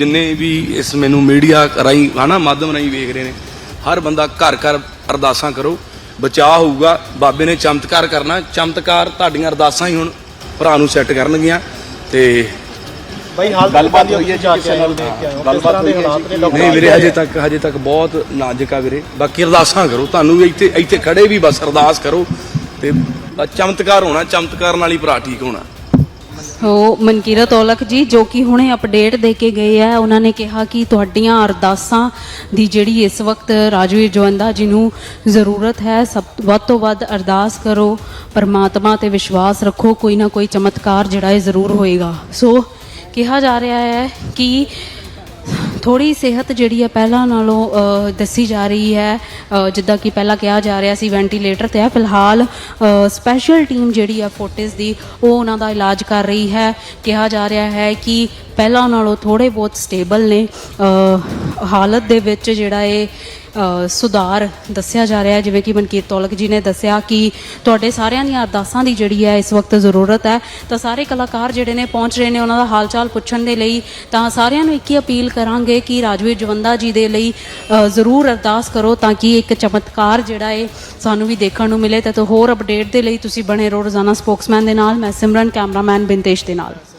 ਜਿੰਨੇ ਵੀ ਇਸ ਮੈਨੂੰ ਮੀਡੀਆ ਰਾਹੀਂ ਹਨਾ ਮਾਧਮ ਰਾਹੀਂ ਵੇਖ ਰਹੇ ਨੇ ਹਰ ਬੰਦਾ ਘਰ ਘਰ ਅਰਦਾਸਾਂ ਕਰੋ ਬਚਾਅ ਹੋਊਗਾ ਬਾਬੇ ਨੇ ਚਮਤਕਾਰ ਕਰਨਾ ਚਮਤਕਾਰ ਤੁਹਾਡੀਆਂ ਅਰਦਾਸਾਂ ਹੀ ਹੁਣ ਭਰਾ ਨੂੰ ਸੈੱਟ ਕਰਨਗੀਆਂ ਤੇ ਬਾਈ ਹਾਲ ਗੱਲਬਾਤ ਹੋਈ ਹੈ ਜੀ ਕੇ ਨਾਲ? ਦੇਖ ਕੇ ਆਏ ਹੋ ਕਿਸ ਗੱਲਬਾਤ ਹੋਈ ਹੈ ਹਾਲਾਤ ਨੇ ਜੀ? ਡਾਕਟਰ ਨਹੀਂ ਵੀਰੇ ਹਜੇ ਤੱਕ ਹਜੇ ਤੱਕ ਬਹੁਤ ਨਾਜ਼ੁਕ ਆ ਵੀਰੇ ਬਾਕੀ ਅਰਦਾਸਾਂ ਕਰੋ ਤੁਹਾਨੂੰ ਵੀ ਇੱਥੇ ਇੱਥੇ ਖੜੇ ਵੀ ਬਸ ਅਰਦਾਸ ਕਰੋ ਤੇ ਬਸ ਚਮਤਕਾਰ ਹੋਣਾ ਚਮਤਕਾਰ ਨਾਲ ਹੀ ਭਰਾ ਠੀਕ ਹੋਣਾ ਉਹ ਮਨਕੀਰਤ ਔਲਖ ਜੀ, ਜੋ ਕਿ ਹੁਣੇ ਅਪਡੇਟ ਦੇ ਕੇ ਗਏ ਆ, ਉਹਨਾਂ ਨੇ ਕਿਹਾ ਕਿ ਤੁਹਾਡੀਆਂ ਅਰਦਾਸਾਂ ਦੀ ਜਿਹੜੀ ਇਸ ਵਕਤ ਰਾਜਵੀਰ ਜਵੰਦਾ ਜੀ ਨੂੰ ਜ਼ਰੂਰਤ ਹੈ, ਸਭ ਵੱਧ ਤੋਂ ਵੱਧ ਅਰਦਾਸ ਕਰੋ, ਪਰਮਾਤਮਾ ਤੇ ਵਿਸ਼ਵਾਸ ਰੱਖੋ, ਕੋਈ ਨਾ ਕੋਈ ਚਮਤਕਾਰ ਜਿਹੜਾ ਹੈ ਜ਼ਰੂਰ ਹੋਏਗਾ। ਸੋ, ਕਿਹਾ ਜਾ ਰਿਹਾ ਹੈ ਕਿ ਥੋੜੀ ਸਿਹਤ ਜਿਹੜੀ ਹੈ ਪਹਿਲਾਂ ਨਾਲੋਂ ਦੱਸੀ ਜਾ ਰਹੀ ਹੈ। ਜਿੱਦਾਂ ਕਿ ਪਹਿਲਾਂ ਕਿਹਾ ਜਾ ਰਿਹਾ ਸੀ ਵੈਂਟੀਲੇਟਰ ਤੇ ਹੈ। ਫਿਲਹਾਲ ਸਪੈਸ਼ਲ ਟੀਮ ਜਿਹੜੀ ਹੈ ਫੋਰਟਿਸ ਦੀ, ਉਹ ਉਹਨਾਂ ਦਾ ਇਲਾਜ ਕਰ ਰਹੀ ਹੈ। ਕਿਹਾ ਜਾ ਰਿਹਾ ਹੈ ਕਿ ਪਹਿਲਾਂ ਨਾਲੋਂ ਥੋੜੇ ਬਹੁਤ ਸਟੇਬਲ ਨੇ ਹਾਲਤ ਦੇ ਵਿੱਚ ਜਿਹੜਾ ਇਹ ਸੁਧਾਰ ਦੱਸਿਆ ਜਾ ਰਿਹਾ ਹੈ। ਜਿਵੇਂ ਕਿ ਮਨਕੀਰ ਤੌਲਕ ਜੀ ਨੇ ਦੱਸਿਆ ਕਿ ਤੁਹਾਡੇ ਸਾਰਿਆਂ ਦੀਆਂ ਅਰਦਾਸਾਂ ਦੀ ਜਿਹੜੀ ਹੈ ਇਸ ਵਕਤ ਜ਼ਰੂਰਤ ਹੈ। ਤਾਂ ਸਾਰੇ ਕਲਾਕਾਰ ਜਿਹੜੇ ਨੇ ਪਹੁੰਚ ਰਹੇ ਨੇ ਉਹਨਾਂ ਦਾ ਹਾਲ ਚਾਲ ਪੁੱਛਣ ਦੇ ਲਈ। ਤਾਂ ਸਾਰਿਆਂ ਨੂੰ ਇੱਕ ਹੀ ਅਪੀਲ ਕਰਾਂਗੇ ਕਿ ਰਾਜਵੀਰ ਜਵੰਦਾ ਜੀ ਦੇ ਲਈ ਜ਼ਰੂਰ ਅਰਦਾਸ ਕਰੋ ਤਾਂ ਕਿ ਇੱਕ ਚਮਤਕਾਰ ਜਿਹੜਾ ਹੈ ਸਾਨੂੰ ਵੀ ਦੇਖਣ ਨੂੰ ਮਿਲੇ। ਤੇ ਹੋਰ ਅਪਡੇਟ ਦੇ ਲਈ ਤੁਸੀਂ ਬਣੇ ਰਹੋ ਰੋਜ਼ਾਨਾ ਸਪੋਕਸਮੈਨ ਦੇ ਨਾਲ। ਮੈਂ ਸਿਮਰਨ, ਕੈਮਰਾਮੈਨ ਬਿੰਤੇਸ਼ ਦੇ ਨਾਲ।